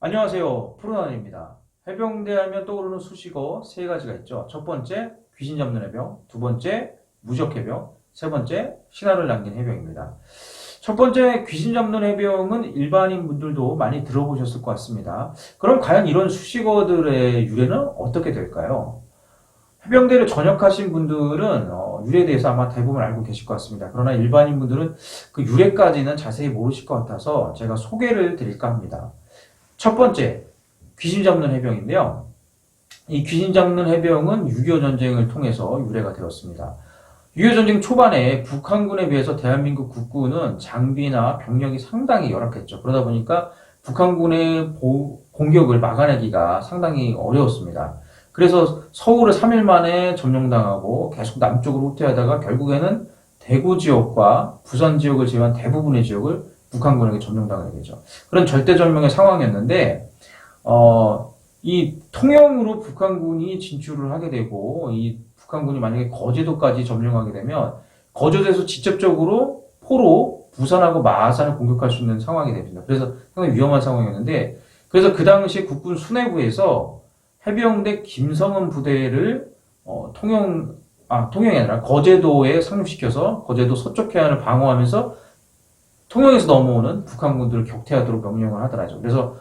안녕하세요. 푸른하늘입니다. 해병대 하면 떠오르는 수식어 세 가지가 있죠. 첫 번째, 귀신 잡는 해병. 두 번째, 무적 해병. 세 번째, 신화를 남긴 해병입니다. 첫 번째, 귀신 잡는 해병은 일반인 분들도 많이 들어보셨을 것 같습니다. 그럼 과연 이런 수식어들의 유래는 어떻게 될까요? 해병대를 전역하신 분들은 어, 유래에 대해서 아마 대부분 알고 계실 것 같습니다. 그러나 일반인 분들은 그 유래까지는 자세히 모르실 것 같아서 제가 소개를 드릴까 합니다. 첫 번째, 귀신 잡는 해병인데요. 이 귀신 잡는 해병은 6.25 전쟁을 통해서 유래가 되었습니다. 6.25 전쟁 초반에 북한군에 비해서 대한민국 국군은 장비나 병력이 상당히 열악했죠. 그러다 보니까 북한군의 보- 공격을 막아내기가 상당히 어려웠습니다. 그래서 서울을 3일 만에 점령당하고 계속 남쪽으로 후퇴하다가 결국에는 대구 지역과 부산 지역을 제외한 대부분의 지역을 북한군에게 점령당하게 되죠. 그런 절대절명의 상황이었는데, 어, 이 통영으로 북한군이 진출을 하게 되고, 이 북한군이 만약에 거제도까지 점령하게 되면, 거제도에서 직접적으로 포로 부산하고 마산을 공격할 수 있는 상황이 됩니다. 그래서 상당히 위험한 상황이었는데, 그래서 그 당시 국군 수뇌부에서 해병대 김성은 부대를 어, 통영, 아, 통영이 아니라 거제도에 상륙시켜서 거제도 서쪽 해안을 방어하면서 통영에서 넘어오는 북한군들을 격퇴하도록 명령을 하더라죠. 그래서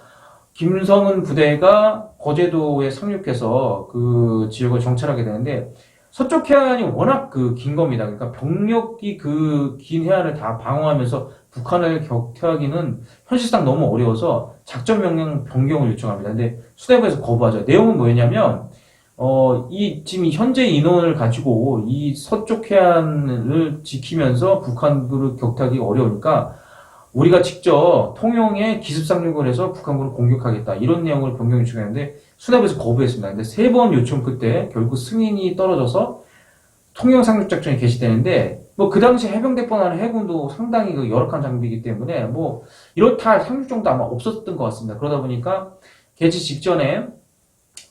김성은 부대가 거제도에 상륙해서 그 지역을 정찰하게 되는데 서쪽 해안이 워낙 그 긴 겁니다. 그러니까 병력이 그 긴 해안을 다 방어하면서 북한을 격퇴하기는 현실상 너무 어려워서 작전 명령 변경을 요청합니다. 근데 수뇌부에서 거부하죠. 내용은 뭐였냐면 어, 이 지금 이 현재 인원을 가지고 이 서쪽 해안을 지키면서 북한군을 격퇴하기 어려우니까 우리가 직접 통영에 기습 상륙을 해서 북한군을 공격하겠다 이런 내용을 변경 요청했는데 수뇌부에서 거부했습니다. 근데 세 번 요청 끝에 결국 승인이 떨어져서 통영 상륙 작전이 개시되는데 뭐 그 당시 해병대뿐 아니라 해군도 상당히 그 열악한 장비이기 때문에 뭐 이렇다 상륙 정도 아마 없었던 것 같습니다. 그러다 보니까 개시 직전에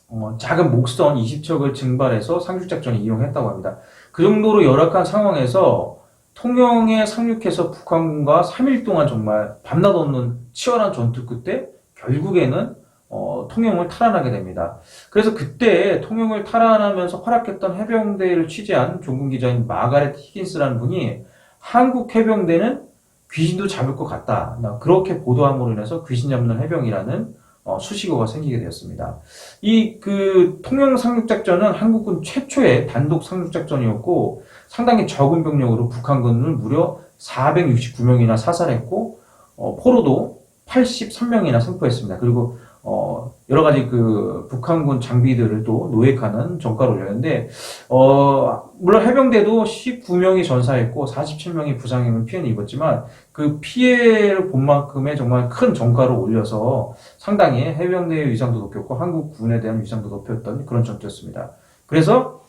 어, 작은 목선 20척을 증발해서 상륙 작전을 이용했다고 합니다. 그 정도로 열악한 상황에서 통영에 상륙해서 북한군과 3일 동안 정말 밤낮 없는 치열한 전투 끝에 결국에는 어, 통영을 탈환하게 됩니다. 그래서 그때 통영을 탈환하면서 활약했던 해병대를 취재한 종군 기자인 마가렛 히긴스라는 분이 한국 해병대는 귀신도 잡을 것 같다. 나 그렇게 보도함으로 인해서 귀신 잡는 해병이라는 어, 수식어가 생기게 되었습니다. 이 그 통영 상륙 작전은 한국군 최초의 단독 상륙 작전이었고 상당히 적은 병력으로 북한군을 무려 469명이나 사살했고 어, 포로도 83명이나 생포했습니다. 그리고 어, 여러 가지 그 북한군 장비들을 또 노획하는 전가를 올렸는데 어, 물론 해병대도 19명이 전사했고 47명이 부상의 피해는 입었지만 그 피해를 본 만큼의 정말 큰 전가를 올려서 상당히 해병대의 위상도 높였고 한국군에 대한 위상도 높였던 그런 전투였습니다. 그래서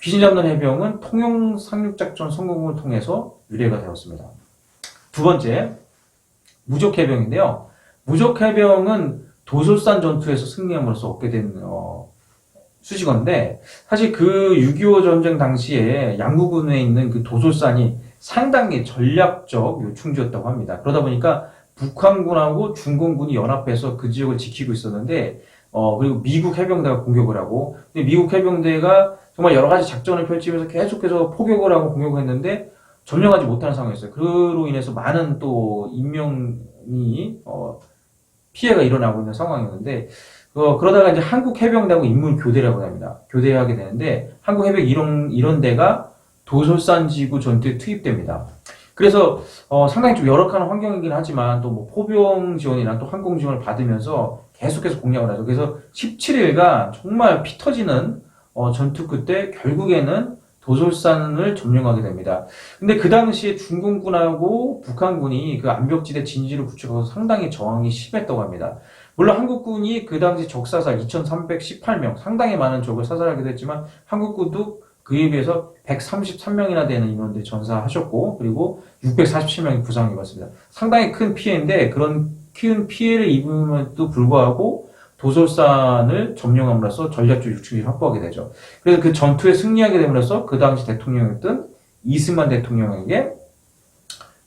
귀신 잡는 해병은 통영 상륙작전 성공을 통해서 유래가 되었습니다. 두 번째, 무적 해병인데요. 무적 해병은 도솔산 전투에서 승리함으로써 얻게 된 어, 수식어인데 사실 그 6.25 전쟁 당시에 양구군에 있는 그 도솔산이 상당히 전략적 요충지였다고 합니다. 그러다 보니까 북한군하고 중공군이 연합해서 그 지역을 지키고 있었는데 어 그리고 미국 해병대가 공격을 하고 근데 미국 해병대가 정말 여러 가지 작전을 펼치면서 계속해서 포격을 하고 공격을 했는데 점령하지 못하는 상황이었어요. 그로 인해서 많은 또 인명이 어 피해가 일어나고 있는 상황이었는데 어, 그러다가 이제 한국 해병대하고 인물 교대라고 합니다. 교대하게 되는데 한국 해병 이런 이런 데가 도솔산 지구 전투에 투입됩니다. 그래서 어, 상당히 좀 열악한 환경이긴 하지만 또 뭐 포병 지원이나 또 항공 지원을 받으면서 계속해서 공략을 하죠. 그래서 17일간 정말 피 터지는 어, 전투 끝에 결국에는 도솔산을 점령하게 됩니다. 근데 그 당시에 중공군하고 북한군이 그 암벽지대 진지를 구축하고 상당히 저항이 심했다고 합니다. 물론 한국군이 그 당시 적사살 2,318명, 상당히 많은 적을 사살하기도 했지만 한국군도 그에 비해서 133명이나 되는 인원들이 전사하셨고 그리고 647명이 부상을 입었습니다. 상당히 큰 피해인데 그런 큰 피해를 입음에도 불구하고 도솔산을 점령함으로써 전략적 유충지를 확보하게 되죠. 그래서 그 전투에 승리하게 됨으로써 그 당시 대통령이었던 이승만 대통령에게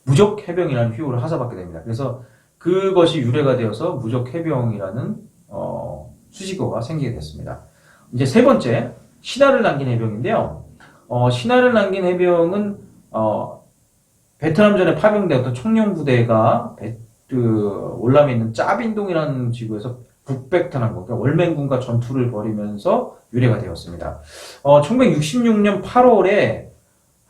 무적 해병이라는 휘호를 하사받게 됩니다. 그래서 그것이 유래가 되어서 무적 해병이라는 어, 수식어가 생기게 됐습니다. 이제 세 번째 신화를 남긴 해병인데요. 어, 신화를 남긴 해병은 어, 베트남전에 파병되었던 청룡 부대가 베- 그 월남에 있는 짜빈동이라는 지구에서 북베트남 그러니까 월맹군과 전투를 벌이면서 유래가 되었습니다. 어, 1966년 8월에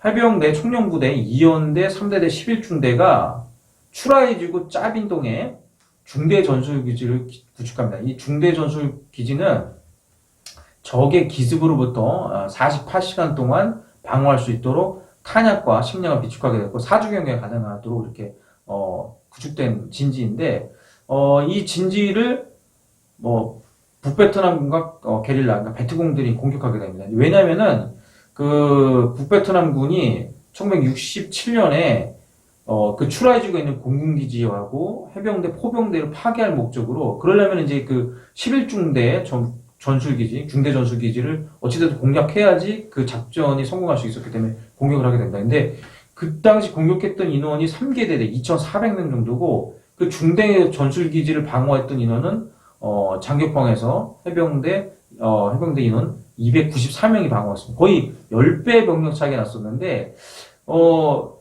해병대 청룡부대 2연대 3대대 11중대가 추라이지구 짜빈동에 중대 전술기지를 기- 구축합니다. 이 중대 전술기지는 적의 기습으로부터 48시간 동안 방어할 수 있도록 탄약과 식량을 비축하게 됐고 사주 경계가 가능하도록 이렇게 어, 구축된 진지인데 어, 이 진지를 뭐 북베트남군과 어, 게릴라 그러니까 베트공들이 공격하게 됩니다. 왜냐면은 그 북베트남군이 1967년에 어, 그 추라이주가 있는 공군기지하고 해병대, 포병대를 파괴할 목적으로, 그러려면 이제 그 11중대 전, 전술기지, 중대 전술기지를 어찌됐든 공략해야지 그 작전이 성공할 수 있었기 때문에 공격을 하게 된다. 근데 그 당시 공격했던 인원이 3개 대대 2,400명 정도고, 그 중대 전술기지를 방어했던 인원은, 어, 장격방에서 해병대, 어, 해병대 인원 294명이 방어했습니다. 거의 10배 병력 차이가 났었는데, 어,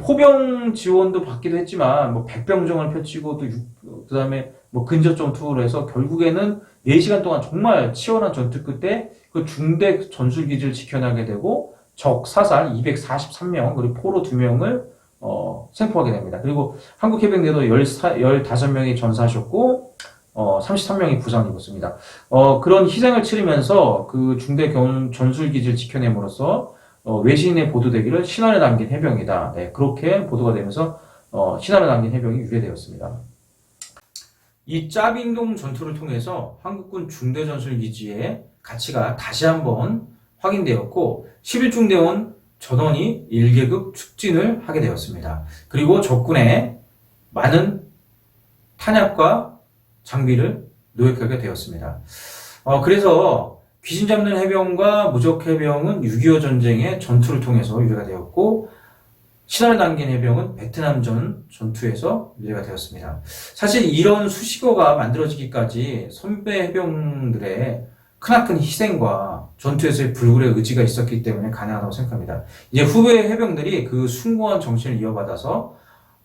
포병 지원도 받기도 했지만 뭐 백병정을 펼치고 또 육- 그다음에 뭐 근접전 투어를 해서 결국에는 4시간 동안 정말 치열한 전투 끝에 그 중대 전술 기지를 지켜나게 되고 적 사살 243명 그리고 포로 2명을 어, 생포하게 됩니다. 그리고 한국 해병대도 15명이 전사하셨고 어, 33명이 부상을 입었습니다. 어, 그런 희생을 치르면서 그 중대 견- 전술 기지를 지켜냄으로써 어, 외신에 보도되기를 신화를 남긴 해병이다. 네, 그렇게 보도가 되면서 어, 신화를 남긴 해병이 유래되었습니다. 이 짜빙동 전투를 통해서 한국군 중대 전술기지의 가치가 다시 한번 확인되었고 11중대원 전원이 1계급 축진을 하게 되었습니다. 그리고 적군의 많은 탄약과 장비를 노획하게 되었습니다. 어, 그래서 귀신 잡는 해병과 무적 해병은 6.25 전쟁의 전투를 통해서 유래가 되었고 신화를 남긴 해병은 베트남전 전투에서 유래가 되었습니다. 사실 이런 수식어가 만들어지기까지 선배 해병들의 크나큰 희생과 전투에서의 불굴의 의지가 있었기 때문에 가능하다고 생각합니다. 이제 후배 해병들이 그 숭고한 정신을 이어받아서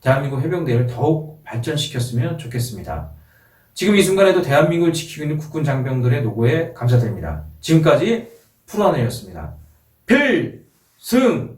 대한민국 해병대를 더욱 발전시켰으면 좋겠습니다. 지금 이 순간에도 대한민국을 지키고 있는 국군 장병들의 노고에 감사드립니다. 지금까지 푸른하늘이었습니다. 필승!